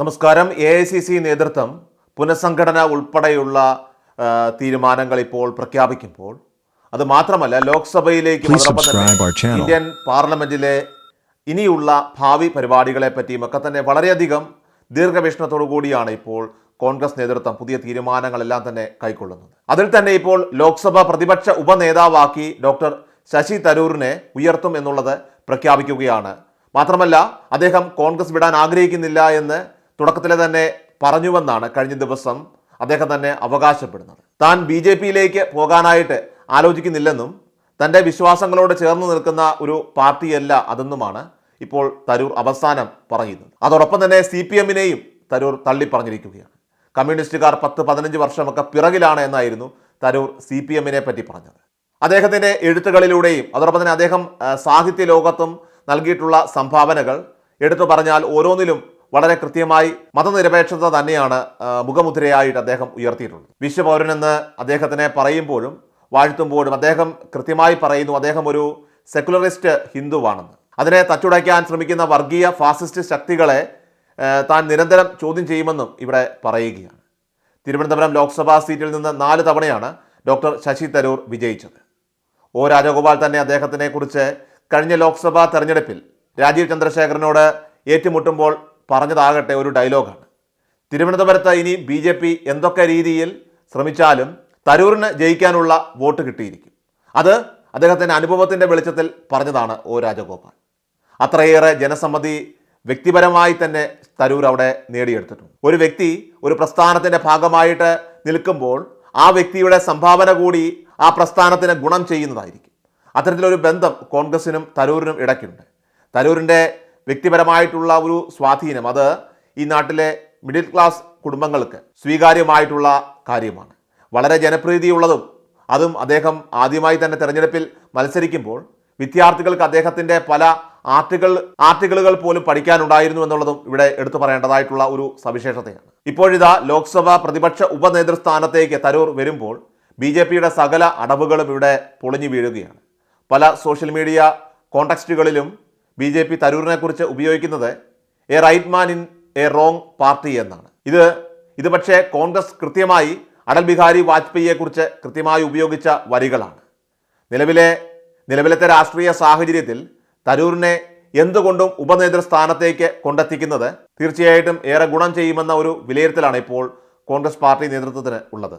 നമസ്കാരം. A I C C നേതൃത്വം പുനഃസംഘടന ഉൾപ്പെടെയുള്ള തീരുമാനങ്ങൾ ഇപ്പോൾ പ്രഖ്യാപിക്കുമ്പോൾ അത് മാത്രമല്ല ലോക്സഭയിലേക്ക്. ഇന്ത്യൻ പാർലമെന്റിലെ ഇനിയുള്ള ഭാവി പരിപാടികളെ പറ്റിയും ഒക്കെ തന്നെ വളരെയധികം ദീർഘവീക്ഷണത്തോടു കൂടിയാണ് ഇപ്പോൾ കോൺഗ്രസ് നേതൃത്വം പുതിയ തീരുമാനങ്ങളെല്ലാം തന്നെ കൈക്കൊള്ളുന്നത്. അതിൽ തന്നെ ഇപ്പോൾ ലോക്സഭ പ്രതിപക്ഷ ഉപനേതാവാക്കി ഡോക്ടർ ശശി തരൂരിനെ ഉയർത്തും എന്നുള്ളത് പ്രഖ്യാപിക്കുകയാണ്. മാത്രമല്ല അദ്ദേഹം കോൺഗ്രസ് വിടാൻ ആഗ്രഹിക്കുന്നില്ല എന്ന് തുടക്കത്തിലെ തന്നെ പറഞ്ഞുവെന്നാണ് കഴിഞ്ഞ ദിവസം അദ്ദേഹം തന്നെ അവകാശപ്പെടുന്നത്. താൻ ബി ജെ പിയിലേക്ക് പോകാനായിട്ട് ആലോചിക്കുന്നില്ലെന്നും തന്റെ വിശ്വാസങ്ങളോട് ചേർന്ന് നിൽക്കുന്ന ഒരു പാർട്ടിയല്ല അതെന്നുമാണ് ഇപ്പോൾ തരൂർ അവസാനം പറയുന്നത്. അതോടൊപ്പം തന്നെ സി പി എമ്മിനെയും തരൂർ തള്ളിപ്പറഞ്ഞിരിക്കുകയാണ്. കമ്മ്യൂണിസ്റ്റുകാർ പത്ത് പതിനഞ്ച് വർഷമൊക്കെ പിറകിലാണ് എന്നായിരുന്നു തരൂർ സി പി എമ്മിനെ പറ്റി പറഞ്ഞത്. അദ്ദേഹത്തിന്റെ എഴുത്തുകളിലൂടെയും അതോടൊപ്പം തന്നെ അദ്ദേഹം സാഹിത്യ ലോകത്തും നൽകിയിട്ടുള്ള സംഭാവനകൾ എടുത്തു പറഞ്ഞാൽ ഓരോന്നിലും വളരെ കൃത്യമായി മതനിരപേക്ഷത തന്നെയാണ് മുഖമുദ്രയായിട്ട് അദ്ദേഹം ഉയർത്തിയിട്ടുള്ളത് വിശ്വപൗരനെന്ന് അദ്ദേഹത്തിനെ പറയുമ്പോഴും വാഴ്ത്തുമ്പോഴും അദ്ദേഹം കൃത്യമായി പറയുന്നു അദ്ദേഹം ഒരു സെക്കുലറിസ്റ്റ് ഹിന്ദുവാണെന്ന്. അതിനെ തച്ചുടയ്ക്കാൻ ശ്രമിക്കുന്ന വർഗീയ ഫാസിസ്റ്റ് ശക്തികളെ താൻ നിരന്തരം ചോദ്യം ചെയ്യുമെന്നും ഇവിടെ പറയുകയാണ്. തിരുവനന്തപുരം ലോക്സഭാ സീറ്റിൽ നിന്ന് നാല് തവണയാണ് ഡോക്ടർ ശശി തരൂർ വിജയിച്ചത്. ഒ രാജഗോപാൽ തന്നെ അദ്ദേഹത്തിനെ കുറിച്ച് കഴിഞ്ഞ ലോക്സഭാ തെരഞ്ഞെടുപ്പിൽ രാജീവ് ചന്ദ്രശേഖരനോട് ഏറ്റുമുട്ടുമ്പോൾ പറഞ്ഞതാകട്ടെ ഒരു ഡയലോഗാണ്. തിരുവനന്തപുരത്ത് ഇനി ബി ജെ പി എന്തൊക്കെ രീതിയിൽ ശ്രമിച്ചാലും തരൂരിന് ജയിക്കാനുള്ള വോട്ട് കിട്ടിയിരിക്കും. അത് അദ്ദേഹത്തിന്റെ അനുഭവത്തിന്റെ വെളിച്ചത്തിൽ പറഞ്ഞതാണ് ഒ രാജഗോപാൽ. അത്രയേറെ ജനസമ്മതി വ്യക്തിപരമായി തന്നെ തരൂർ അവിടെ നേടിയെടുത്തിട്ടുണ്ട്. ഒരു വ്യക്തി ഒരു പ്രസ്ഥാനത്തിന്റെ ഭാഗമായിട്ട് നിൽക്കുമ്പോൾ ആ വ്യക്തിയുടെ സംഭാവന കൂടി ആ പ്രസ്ഥാനത്തിന് ഗുണം ചെയ്യുന്നതായിരിക്കും. അത്തരത്തിലൊരു ബന്ധം കോൺഗ്രസിനും തരൂരിനും ഇടയ്ക്കുണ്ട്. തരൂരിന്റെ വ്യക്തിപരമായിട്ടുള്ള ഒരു സ്വാധീനം. അത് ഈ നാട്ടിലെ മിഡിൽ ക്ലാസ് കുടുംബങ്ങൾക്ക് സ്വീകാര്യമായിട്ടുള്ള കാര്യമാണ്. വളരെ ജനപ്രീതിയുള്ളതും അതും അദ്ദേഹം ആദ്യമായി തന്നെ തെരഞ്ഞെടുപ്പിൽ മത്സരിക്കുമ്പോൾ വിദ്യാർത്ഥികൾക്ക് അദ്ദേഹത്തിന്റെ പല ആർട്ടുകൾ ആർട്ടിക്കിളുകൾ പോലും പഠിക്കാനുണ്ടായിരുന്നു എന്നുള്ളതും ഇവിടെ എടുത്തു പറയേണ്ടതായിട്ടുള്ള ഒരു സവിശേഷതയാണ്. ഇപ്പോഴിതാ ലോക്സഭ പ്രതിപക്ഷ ഉപനേതൃസ്ഥാനത്തേക്ക് തരൂർ വരുമ്പോൾ ബി ജെ പിയുടെ സകല അടവുകളും ഇവിടെ പൊളിഞ്ഞു വീഴുകയാണ്. പല സോഷ്യൽ മീഡിയ കോണ്ടക്സ്റ്റുകളിലും ബി ജെ പി തരൂരിനെ കുറിച്ച് ഉപയോഗിക്കുന്നത് a right man in a wrong party എന്നാണ്. ഇത് ഇത് പക്ഷേ കോൺഗ്രസ് കൃത്യമായി അടൽ ബിഹാരി വാജ്പേയിയെക്കുറിച്ച് കൃത്യമായി ഉപയോഗിച്ച വരികളാണ്. നിലവിലെ നിലവിലത്തെ രാഷ്ട്രീയ സാഹചര്യത്തിൽ തരൂരിനെ എന്തുകൊണ്ടും ഉപനേതൃസ്ഥാനത്തേക്ക് കൊണ്ടെത്തിക്കുന്നത് തീർച്ചയായിട്ടും ഏറെ ഗുണം ചെയ്യുമെന്ന ഒരു വിലയിരുത്തലാണ് ഇപ്പോൾ കോൺഗ്രസ് പാർട്ടി നേതൃത്വത്തിന് ഉള്ളത്.